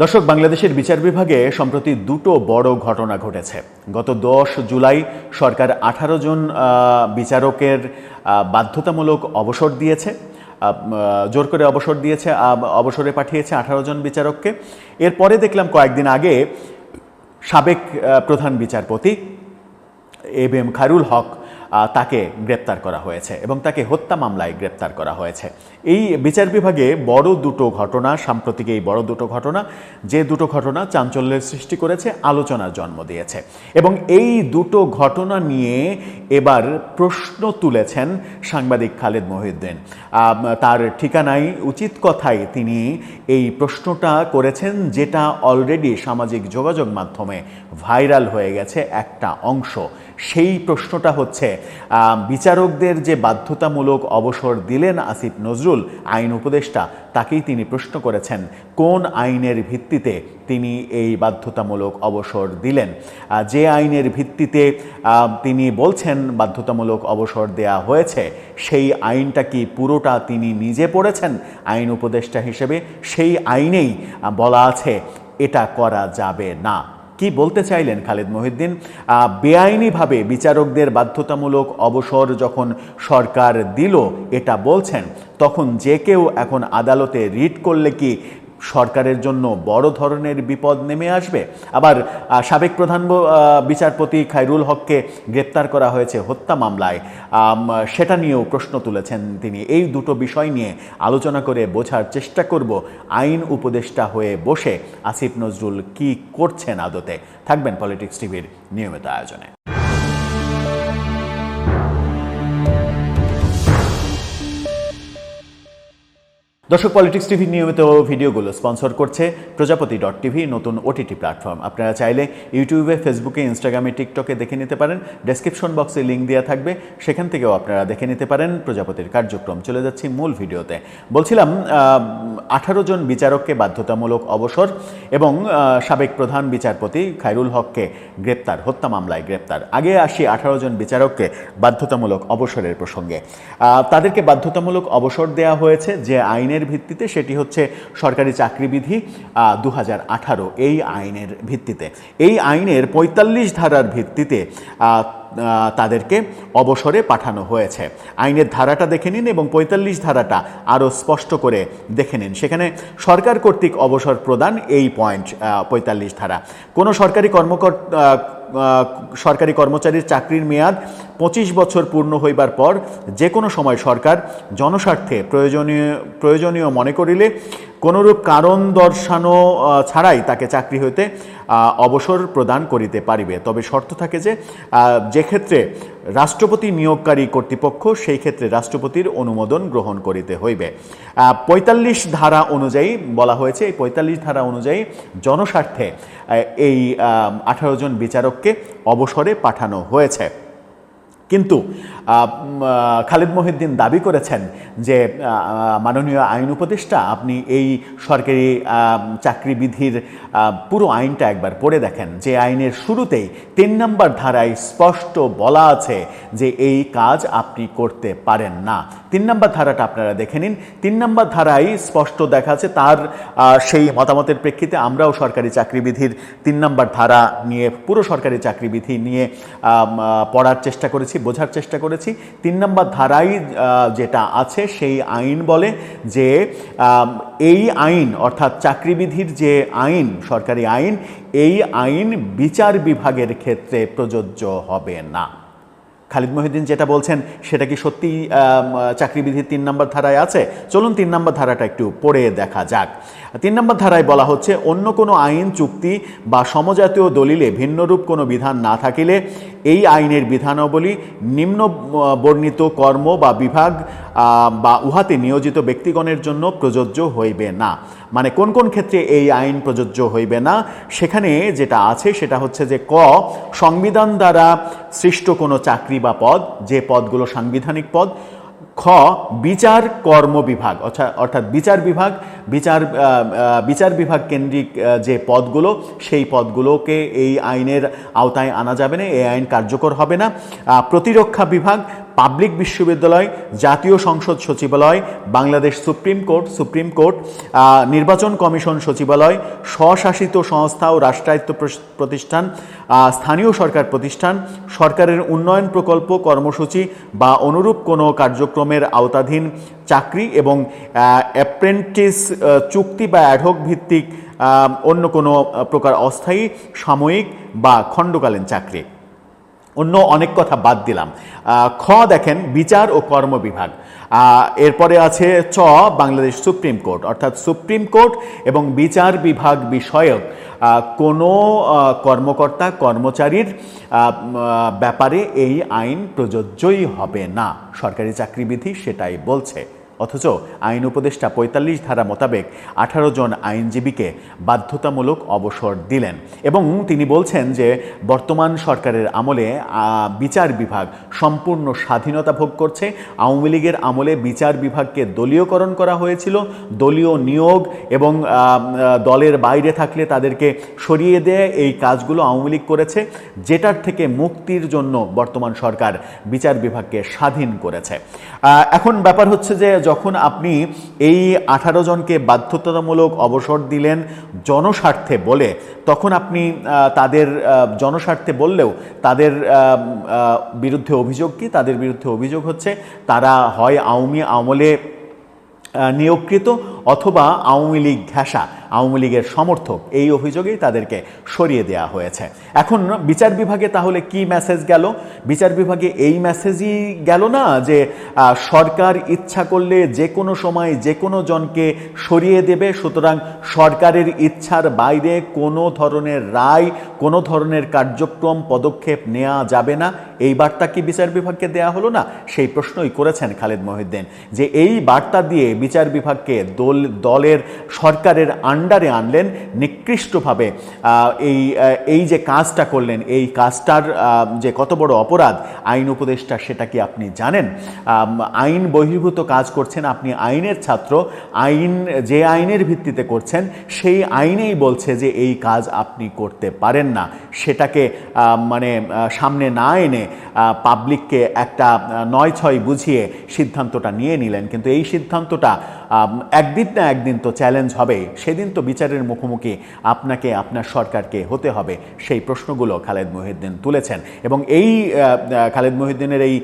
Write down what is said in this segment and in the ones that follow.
দর্শক, বাংলাদেশের বিচার বিভাগে সম্প্রতি দুটো বড় ঘটনা ঘটেছে। গত দশ জুলাই সরকার আঠারো জন বিচারকের বাধ্যতামূলক অবসর দিয়েছে জোর করে অবসর দিয়েছে অবসরে পাঠিয়েছে আঠারো জন বিচারককে। এরপরে দেখলাম কয়েকদিন আগে সাবেক প্রধান বিচারপতি A B M Khairul Haque তাকে গ্রেপ্তার করা হয়েছে এবং তাকে হত্যা মামলায় গ্রেপ্তার করা হয়েছে। এই বিচার বিভাগে বড় দুটো ঘটনা, সাম্প্রতিক এই বড় দুটো ঘটনা, যে দুটো ঘটনা চাঞ্চল্যের সৃষ্টি করেছে, আলোচনার জন্ম দিয়েছে। এবং এই দুটো ঘটনা নিয়ে এবার প্রশ্ন তুলেছেন সাংবাদিক খালেদ মহিউদ্দিন। তার ঠিকানায় উচিত কথাই তিনি এই প্রশ্নটা করেছেন, যেটা অলরেডি সামাজিক যোগাযোগ মাধ্যমে ভাইরাল হয়ে গেছে একটা অংশ। সেই প্রশ্নটা হচ্ছে বিচারকদের যে বাধ্যতামূলক অবসর দিলেন আসিফ নজরুল, আইন উপদেষ্টা, তাকেই তিনি প্রশ্ন করেছেন, কোন আইনের ভিত্তিতে তিনি এই বাধ্যতামূলক অবসর দিলেন? যে আইনের ভিত্তিতে তিনি বলছেন বাধ্যতামূলক অবসর দেয়া হয়েছে, সেই আইনটা কি পুরোটা তিনি নিজে পড়েছেন? আইন উপদেষ্টা হিসেবে সেই আইনেই বলা আছে, এটা করা যাবে না। কি বলতে চাইলেন খালেদ মহিউদ্দিন? বেআইনিভাবে বিচারকদের বাধ্যতামূলক অবসর যখন সরকার দিল, এটা বলছেন, তখন যে কেউ এখন আদালতে রিট করলে কি সরকারের জন্য বড় ধরনের বিপদ নেমে আসবে। আবার সাবেক প্রধান বিচারপতি খায়রুল হককে গ্রেপ্তার করা হয়েছে হত্যা মামলায়। সেটা নিয়েও প্রশ্ন তুলেছেন তিনি। এই দুটো বিষয় নিয়ে আলোচনা করে বোঝার চেষ্টা করব আইন উপদেষ্টা হয়ে বসে। আসিফ নজরুল কি করছেন আদতে? থাকবেন পলিটিক্স টিভির নিয়মিত আয়োজনে। দর্শক পলিটিক্স টিভির নিয়মিত ভিডিওগুলো স্পন্সর করছে প্রজাপতি ডট টিভি নতুন ওটিটি প্ল্যাটফর্ম আপনারা চাইলে ইউটিউবে ফেসবুকে ইনস্টাগ্রামে টিকটকে দেখে নিতে পারেন। ডেসক্রিপশন বক্সে লিঙ্ক দেওয়া থাকবে। সেখান থেকেও আপনারা দেখে নিতে পারেন প্রজাপতির কার্যক্রম। চলে যাচ্ছি মূল ভিডিওতে। বলছিলাম আঠারো জন বিচারককে বাধ্যতামূলক অবসর এবং সাবেক প্রধান বিচারপতি খায়রুল হককে গ্রেপ্তার, হত্যা মামলায় গ্রেপ্তার। আগে আসি আঠারো জন বিচারককে বাধ্যতামূলক অবসরের প্রসঙ্গে। তাদেরকে বাধ্যতামূলক অবসর দেওয়া হয়েছে যে আইনের ভিত্তিতে সেটি হচ্ছে সরকারি চাকরিবিধি দু এই আইনের ভিত্তিতে। এই আইনের পঁয়তাল্লিশ ধারার ভিত্তিতে তাদেরকে অবসরে পাঠানো হয়েছে। আইনের ধারাটা দেখে নিন এবং পঁয়তাল্লিশ ধারাটা আরও স্পষ্ট করে দেখে নিন। সেখানে সরকার কর্তৃক অবসর প্রদান এই পয়েন্ট পঁয়তাল্লিশ ধারা। কোনো সরকারি কর্মকর সরকারি কর্মচারীর চাকরির মেয়াদ পঁচিশ বছর পূর্ণ হইবার পর যে কোনো সময় সরকার জনস্বার্থে প্রয়োজনীয় প্রয়োজনীয় মনে করিলে কোনোরূপ কারণ দর্শানো ছাড়াই তাকে চাকরি হইতে অবসর প্রদান করিতে পারিবে। তবে শর্ত থাকে যে যে ক্ষেত্রে রাষ্ট্রপতি নিয়োগকারী কর্তৃপক্ষ, সেই ক্ষেত্রে রাষ্ট্রপতির অনুমোদন গ্রহণ করিতে হইবে। পঁয়তাল্লিশ ধারা অনুযায়ী বলা হয়েছে, এই পঁয়তাল্লিশ ধারা অনুযায়ী জনস্বার্থে এই আঠারো জন বিচারককে অবসরে পাঠানো হয়েছে। কিন্তু খালিদ মহিউদ্দিন দাবি করেছেন যে মাননীয় আইন উপদেষ্টা, আপনি এই সরকারি চাকরি চাকরিবিধির পুরো আইনটা একবার পড়ে দেখেন। যে আইনের শুরুতেই তিন নম্বর ধারায় স্পষ্ট বলা আছে যে, এই কাজ আপনি করতে পারেন না। তিন নম্বর ধারাটা আপনারা দেখে নিন। তিন নম্বর ধারায় স্পষ্ট দেখা তার সেই মতামতের প্রেক্ষিতে আমরাও সরকারি চাকরিবিধির তিন নম্বর ধারা নিয়ে, পুরো সরকারি চাকরিবিধি নিয়ে পড়ার চেষ্টা করেছি, বোঝার চেষ্টা করেছি। তিন নম্বর ধারাই যেটা আছে সেই আইন বলে যে এই আইন অর্থাৎ চাকরিবিধির যে আইন, সরকারি আইন, এই আইন বিচার বিভাগের ক্ষেত্রে প্রযোজ্য হবে না। খালিদ মহিউদ্দিন যেটা বলছেন, সেটা কি সত্যি চাকরিবিধির তিন নম্বর ধারায় আছে? চলুন তিন নম্বর ধারাটা একটু পড়ে দেখা যাক। তিন নম্বর ধারায় বলা হচ্ছে, অন্য কোনো আইন, চুক্তি বা সমজাতীয় দলিলে ভিন্নরূপ কোনো বিধান না থাকিলে এই আইনের বিধানাবলী নিম্ন বর্ণিত কর্ম বা বিভাগ বা উহাতে নিয়োজিত ব্যক্তিগণের জন্য প্রযোজ্য হইবে না। মানে কোন কোন ক্ষেত্রে এই আইন প্রযোজ্য হইবে না, সেখানে যেটা আছে সেটা হচ্ছে যে ক, সংবিধান দ্বারা সৃষ্ট কোনো চাকরি বা পদ, যে পদগুলো সাংবিধানিক পদ, খ, বিচার কর্ম বিভাগ অর্থাৎ বিচার বিভাগ, বিচার বিচার বিভাগ কেন্দ্রিক যে পদগুলো, সেই পদগুলোকে এই আইনের আওতায় আনা যাবে না, এই আইন কার্যকর হবে না। প্রতিরক্ষা বিভাগ পাবলিক বিশ্ববিদ্যালয়, জাতীয় সংসদ সচিবালয়, Bangladesh supreme court supreme court নির্বাচন কমিশন সচিবালয়, স্বশাসিত সংস্থা ও রাষ্ট্রায়ত্ত প্রতিষ্ঠান স্থানীয় সরকার প্রতিষ্ঠান, সরকারের উন্নয়ন প্রকল্প, কর্মসূচি বা অনুরূপ কোনো কার্যক্রমের আওতাধীন চাকরি এবং অ্যাপ্রেন্টিস চুক্তি বা অ্যাডহক ভিত্তিক অন্য কোনো প্রকার অস্থায়ী, সাময়িক বা খণ্ডকালীন চাকরি। অন্য অনেক কথা বাদ দিলাম। খ দেখেন, বিচার ও কর্ম বিভাগ। এরপরে আছে চ, বাংলাদেশ সুপ্রিম কোর্ট। অর্থাৎ সুপ্রিম কোর্ট এবং বিচার বিভাগ বিষয়ক কোনো কর্মকর্তা, কর্মচারীর ব্যাপারে এই আইন প্রযোজ্যই হবে না। সরকারি চাকরিবিধি সেটাই বলছে। অথচ আইন উপদেষ্টা পঁয়তাল্লিশ ধারা মোতাবেক আঠারো জন আইনজীবীকে বাধ্যতামূলক অবসর দিলেন এবং তিনি বলছেন যে বর্তমান সরকারের আমলে বিচার বিভাগ সম্পূর্ণ স্বাধীনতা ভোগ করছে। আওয়ামী লীগের আমলে বিচার বিভাগকে দলীয়করণ করা হয়েছিল। দলীয় নিয়োগ এবং দলের বাইরে থাকলে তাদেরকে সরিয়ে দেয় এই কাজগুলো আওয়ামী লীগ করেছে, যেটার থেকে মুক্তির জন্য বর্তমান সরকার বিচার বিভাগকে স্বাধীন করেছে। এখন ব্যাপার হচ্ছে যে যখন আপনি এই আঠারো জনকে বাধ্যতামূলক অবসর দিলেন জনস্বার্থে বলে, তখন আপনি তাদের জনস্বার্থে বললেও তাদের বিরুদ্ধে অভিযোগ কি? তাদের বিরুদ্ধে অভিযোগ হচ্ছে তারা হয় আওয়ামী আমলে নিয়োগকৃত অথবা আওয়ামী লীগ ঘেঁষা। আওয়ামী লীগের সমর্থক। এই অভিযোগেই তাদেরকে সরিয়ে দেওয়া হয়েছে। এখন বিচার বিভাগে তাহলে কি মেসেজ গেল? বিচার বিভাগে এই মেসেজই গেল না যে সরকার ইচ্ছা করলে যে কোনো সময় যে কোনো জনকে সরিয়ে দেবে, সুতরাং সরকারের ইচ্ছার বাইরে কোনো ধরনের রায়, কোনো ধরনের কার্যক্রম, পদক্ষেপ নেওয়া যাবে না। এই বার্তা কি বিচার বিভাগকে দেয়া হলো না? সেই প্রশ্নই করেছেন খালেদ মহিউদ্দিন। যে এই বার্তা দিয়ে বিচার বিভাগকে দল, দলের, সরকারের আন্ডারে আনলেন, নিকৃষ্টভাবে এই এই যে কাজটা করলেন, এই কাজটার যে কত বড় অপরাধ, আইন উপদেষ্টা সেটা কি আপনি জানেন? আইন বহির্ভূত কাজ করছেন, আপনি আইনের ছাত্র, আইন, যে আইনের ভিত্তিতে করছেন, সেই আইনেই বলছে যে এই কাজ আপনি করতে পারেন না। সেটাকে মানে সামনে না এনে পাবলিককে একটা নয় ছয় বুঝিয়ে সিদ্ধান্তটা নিয়ে নিলেন। কিন্তু এই সিদ্ধান্তটা একদিন না একদিন তো চ্যালেঞ্জ হবে। সেদিন তো বিচারের মুখোমুখি আপনাকে আপনার সরকারকে হতে হবে। সেই প্রশ্নগুলো খালেদ মহিউদ্দিন তুলেছেন। এবং এই খালেদ মহিউদ্দিনের এই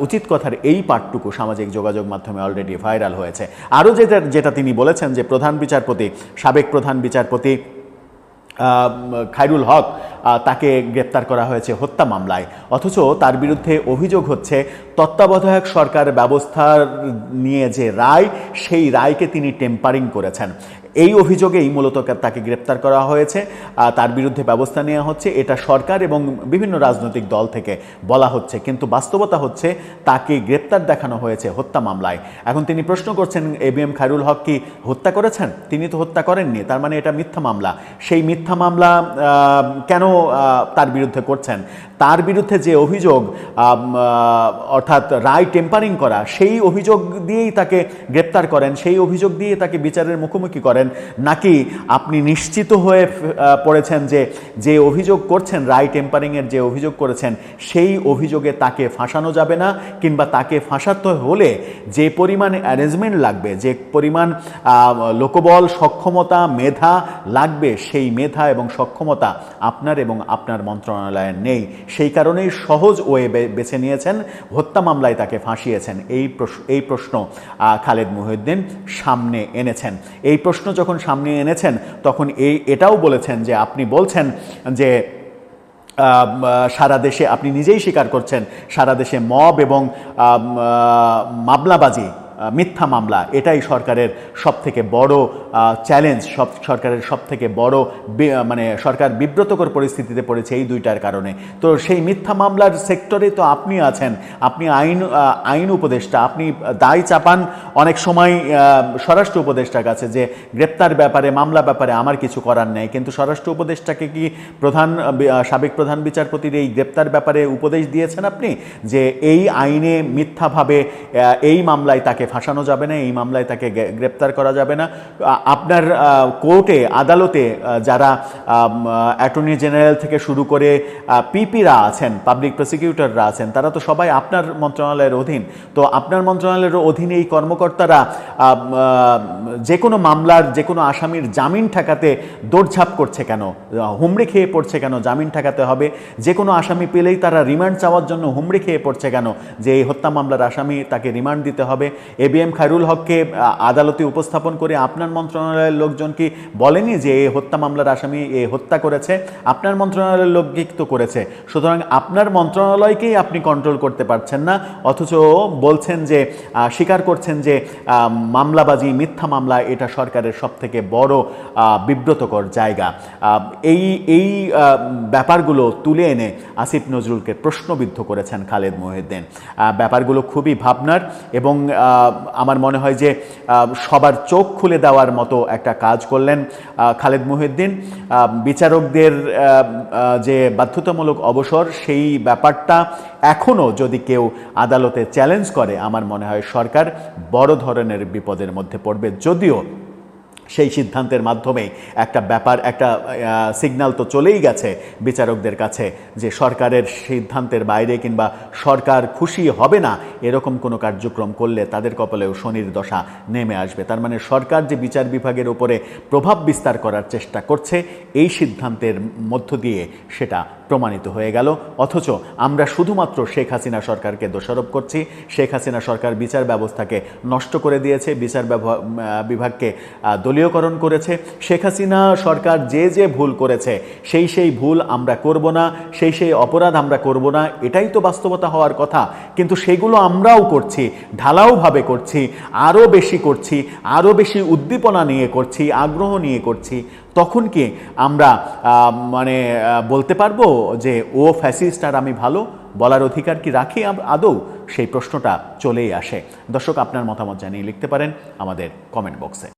উচিত কথার এই পাঠটুকু সামাজিক যোগাযোগ মাধ্যমে অলরেডি ভাইরাল হয়েছে। আরও যেটা যেটা তিনি বলেছেন যে প্রধান বিচারপতি সাবেক প্রধান বিচারপতি আহ, খায়রুল হক তাকে গ্রেপ্তার করা হয়েছে হত্যা মামলায়। অথচ তার বিরুদ্ধে অভিযোগ হচ্ছে, তত্ত্বাবধায়ক সরকার ব্যবস্থার নিয়ে যে রায়, সেই রায়কে তিনি টেম্পারিং করেছেন। এই অভিযোগেই মূলত তাকে গ্রেপ্তার করা হয়েছে। তার বিরুদ্ধে ব্যবস্থা নেওয়া হচ্ছে। এটা সরকার এবং বিভিন্ন রাজনৈতিক দল থেকে বলা হচ্ছে। কিন্তু বাস্তবতা হচ্ছে, তাকে গ্রেপ্তার দেখানো হয়েছে হত্যা মামলায়। এখন তিনি প্রশ্ন করছেন, A B M Khairul Haque কি হত্যা করেছেন? তিনি তো হত্যা করেননি। তার মানে এটা মিথ্যা মামলা। সেই মিথ্যা মামলা কেন তার বিরুদ্ধে করছেন? তার বিরুদ্ধে যে অভিযোগ অর্থাৎ রায় টেম্পারিং করা, সেই অভিযোগ দিয়েই তাকে গ্রেপ্তার করেন, সেই অভিযোগ দিয়ে তাকে বিচারের মুখোমুখি করেন। নাকি আপনি নিশ্চিত হয়ে পড়েছেন যে যে অভিযোগ করছেন, রায় টেম্পারিংয়ের যে অভিযোগ করেছেন, সেই অভিযোগে তাকে ফাঁসানো যাবে না? কিংবা তাকে ফাঁসাতে হলে যে পরিমাণ অ্যারেঞ্জমেন্ট লাগবে, যে পরিমাণ লোকবল, সক্ষমতা, মেধা লাগবে, সেই মেধা এবং সক্ষমতা আপনার এবং আপনার মন্ত্রণালয়ের নেই। সেই কারণেই সহজ ওয়ে বেছে নিয়েছেন, হত্যা মামলায় তাকে ফাঁসিয়েছেন। এই এই প্রশ্ন খালেদ মহিউদ্দিন সামনে এনেছেন। এই প্রশ্ন যখন সামনে এনেছেন, তখন এই, এটাও বলেছেন যে আপনি বলছেন যে সারা দেশে আপনি নিজেই স্বীকার করছেন, সারা দেশে মব এবং মামলাবাজি মিথ্যা মামলা, এটাই সরকারের সব থেকে বড় চ্যালেঞ্জ সব সরকারের সব থেকে বড় মানে সরকার বিব্রতকর পরিস্থিতিতে পড়েছে এই দুইটার কারণে। তো সেই মিথ্যা মামলার সেক্টরে তো আপনি আছেন, আপনি আইন আইন উপদেষ্টা, আপনি দায় চাপান অনেক সময় স্বরাষ্ট্র উপদেষ্টার কাছে যে গ্রেপ্তার ব্যাপারে, মামলা ব্যাপারে আমার কিছু করার নেই, কিন্তু স্বরাষ্ট্র উপদেষ্টাকে কি প্রধান সাবেক প্রধান বিচারপতির এই গ্রেপ্তার ব্যাপারে উপদেশ দিয়েছেন আপনি? যে এই আইনে মিথ্যাভাবে এই মামলায় তাকে ফাঁসানো যাবে না, এই মামলায় তাকে গ্রেপ্তার করা যাবে না। আপনার কোর্টে, আদালতে যারা অ্যাটর্নি জেনারেল থেকে শুরু করে পিপিরা আছেন, পাবলিক প্রসিকিউটররা আছেন, তারা তো সবাই আপনার মন্ত্রণালয়ের অধীন। তো আপনার মন্ত্রণালয়ের অধীনে এই কর্মকর্তারা যে কোনো মামলার, যে কোনো আসামির জামিন ঠেকাতে দৌড়ঝাঁপ করছে কেন? হুমড়ি খেয়ে পড়ছে কেন? জামিন ঠেকাতে হবে। যে কোনো আসামি পেলেই তারা রিমান্ড চাওয়ার জন্য হুমড়ি খেয়ে পড়ছে কেন? যে এই হত্যা মামলার আসামি তাকে রিমান্ড দিতে হবে। এ বি এম খায়রুল হককে আদালতে উপস্থাপন করে আপনার মন্ত্রণালয়ের লোকজন কি বলেনি যে এই হত্যা মামলার আসামি এ হত্যা করেছে? আপনার মন্ত্রণালয়ের লোকই তো করেছে? সুতরাং আপনার মন্ত্রণালয়কেই আপনি কন্ট্রোল করতে পারছেন না, অথচ বলছেন যে স্বীকার করছেন যে মামলাবাজি, মিথ্যা মামলা এটা সরকারের সব থেকে বড় বিব্রতকর জায়গা। এই এই ব্যাপারগুলো তুলে এনে আসিফ নজরুলকে প্রশ্নবিদ্ধ করেছেন খালেদ মহিউদ্দিন। ব্যাপারগুলো খুবই ভাবনার এবং আমার মনে হয় যে সবার চোখ খুলে দেওয়ার মতো একটা কাজ করলেন খালেদ মুহিদ্দিন বিচারকদের যে বাধ্যতামূলক অবসর, সেই ব্যাপারটা এখনও যদি কেউ আদালতে চ্যালেঞ্জ করে, আমার মনে হয় সরকার বড় ধরনের বিপদের মধ্যে পড়বে। যদিও সেই সিদ্ধান্তের মাধ্যমে একটা ব্যাপার, একটা সিগন্যাল তো চলেই গেছে বিচারকদের কাছে যে সরকারের সিদ্ধান্তের বাইরে কিংবা সরকার খুশি হবে না, এরকম কোনো কার্যক্রম করলে তাদের কপালেও শনির দশা নেমে আসবে। তার মানে সরকার যে বিচার বিভাগের উপরে প্রভাব বিস্তার করার চেষ্টা করছে, এই সিদ্ধান্তের মধ্য দিয়ে সেটা প্রমাণিত হয়ে গেল। অথচ আমরা শুধুমাত্র শেখ হাসিনা সরকারকে দোষারোপ করছি। শেখ হাসিনা সরকার বিচার ব্যবস্থাকে নষ্ট করে দিয়েছে, বিচার বিভাগকে দলীয়করণ করেছে। শেখ হাসিনা সরকার যে যে ভুল করেছে, সেই সেই ভুল আমরা করব না, সেই সেই অপরাধ আমরা করব না, এটাই তো বাস্তবতা হওয়ার কথা। কিন্তু সেগুলো আমরাও করছি, ঢালাওভাবে করছি, আরও বেশি করছি, আরও বেশি উদ্দীপনা নিয়ে করছি, আগ্রহ নিয়ে করছি। তখন কি আমরা মানে বলতে পারব যে, ও ফ্যাসিস্ট আর আমি ভালো? বলার অধিকার কি রাখি আদৌ? সেই প্রশ্নটা চলেই আসে। দর্শক, আপনার মতামত জানিয়ে লিখতে পারেন আমাদের কমেন্ট বক্সে